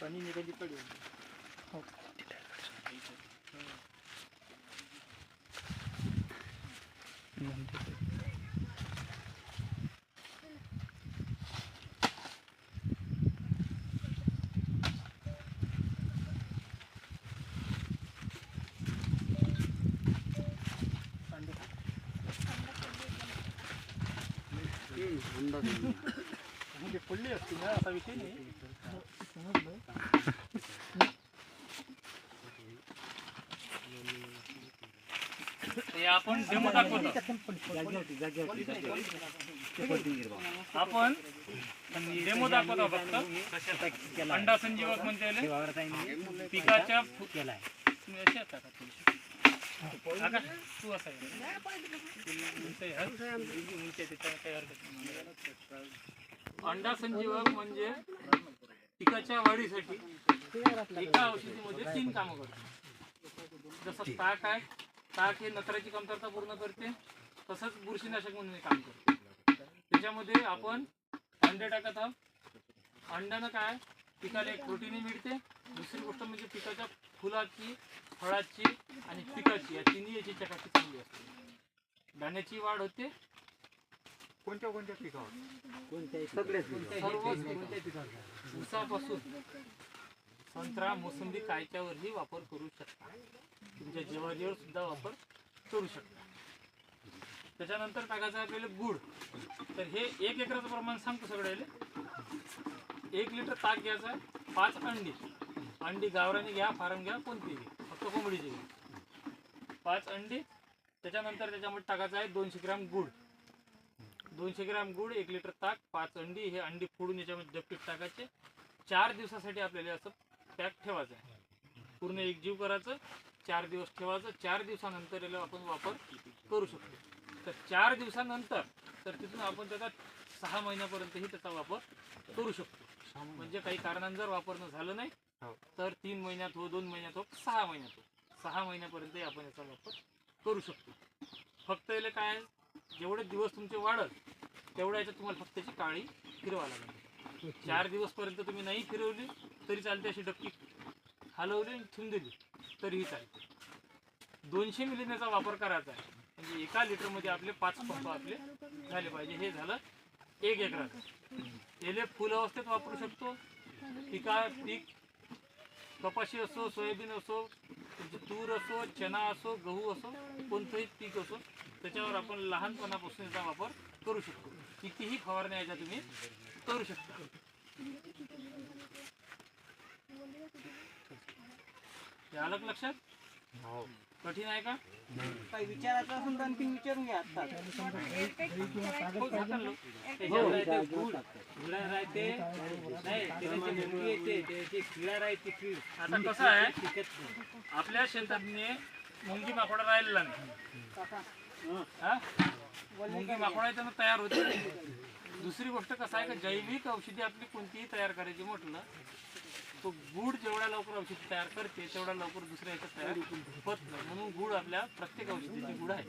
पाणी निघाली पडेल म्हणजे पडली असती ना असा विषय नाही आपण डेमो दाखवतो. आपण डेमो दाखवतो फक्त. अंडा संजीवक म्हणते याले. पिकाच्या फु- तू असा अंडा संजीवक म्हणजे पिकाच्या वाढीसाठी एका औषधीमध्ये तीन कामं करतो. जसं ताक आहे ताक हे नत्राची कमतरता पूर्ण करते तसंच बुरशीनाशक म्हणून हे काम करते. त्याच्यामध्ये आपण अंडे टाकत आहोत. अंड्यानं काय? पिकाला एक प्रोटीनही मिळते. दुसरी गोष्ट म्हणजे पिकाच्या फुलाची फळाची आणि पिकाची या तिन्ही याची चकाकी चांगली असते. दाण्याची वाढ होते. कोणत्या कोणत्या पिकावर? सर्व ऊसापासून संत्रा मोसंबी कायच्यावरही वापर करू शकता. तुमच्या जेवारीवर सुद्धा वापर करू शकता. त्याच्यानंतर टाकायचं आहे आपल्याला गुड तर हे एक एकराचं प्रमाण सांगतो सगळ्याला. एक लिटर ताक घ्यायचा आहे. पाच अंडी. अंडी गावरानी घ्या फार्म घ्या कोणती घ्या. फक्त कोंबडीची घ्या. पाच अंडी त्याच्यानंतर त्याच्यामध्ये टाकायचं आहे दोनशे ग्राम गुड. दोनशे ग्राम गुड एक लिटर ताक पाच अंडी हे अंडी फोडून याच्यामध्ये डबकीत टाकायचे. चार दिवसासाठी आपल्याला असं पॅक ठेवायचं आहे. पूर्ण एक जीव करायचं चार दिवस ठेवायचं चार दिवसानंतर याला आपण वापर करू शकतो. तर चार दिवसानंतर तर तिथून आपण त्याचा सहा महिन्यापर्यंतही त्याचा वापर करू शकतो. म्हणजे काही कारणानं जर वापरणं झालं नाही हो. तर तीन महिन्यात हो दोन महिन्यात हो सहा महिन्यात हो. सहा महिन्यापर्यंतही आपण याचा वापर करू शकतो. फक्त याला काय जेवढे दिवस तुमचे वाढत तेवढ्या याच्यात तुम्हाला फक्त त्याची काळी फिरवा लागेल. चार दिवस पर्यंत तुम्ही नाही फिरवली तरी चालते अशी डबकी हलवली आणि ठेवून दिली तरीही चालते. दोनशे मिलीनेचा वापर करायचा आहे. म्हणजे एका लिटरमध्ये आपले पाच पंप आपले झाले पाहिजे. हे झालं एक एकराचं. याले फुल अवस्थेत वापरू शकतो. पिका पीक कपाशी असो सोयाबीन असो तुमचं तूर असो चना असो गहू असो कोणतंही पीक असो त्याच्यावर आपण लहानपणापासून याचा वापर करू शकतो. कितीही फवारण्या याच्या तुम्ही करू शकता. हे आलं लक्षात? कठीण आहे का? काही विचारायचं असेल तर आणखी विचारून घ्या आता हो, लाव. त्याच्यावर राहते गुळ. गुळा राहते. नाही त्याच्यात जे मुंगी येते त्याची किडा राहते कीड आता कसं आहे आपल्या शेतातने मुंगी माकोडा राहिलेला नाही. हा? मुंगी माकोडा इथं तयार होते. दुसरी गोष्ट कसं आहे का जैविक औषधी आपली कोणतीही तयार करायची म्हटलं तो गुड जेवढ्या लवकर औषधी तयार करते तेवढ्या लवकर दुसऱ्या ह्याच्यात तयार होत नाही. म्हणून गुड आपल्या प्रत्येक औषधीची गुड आहे.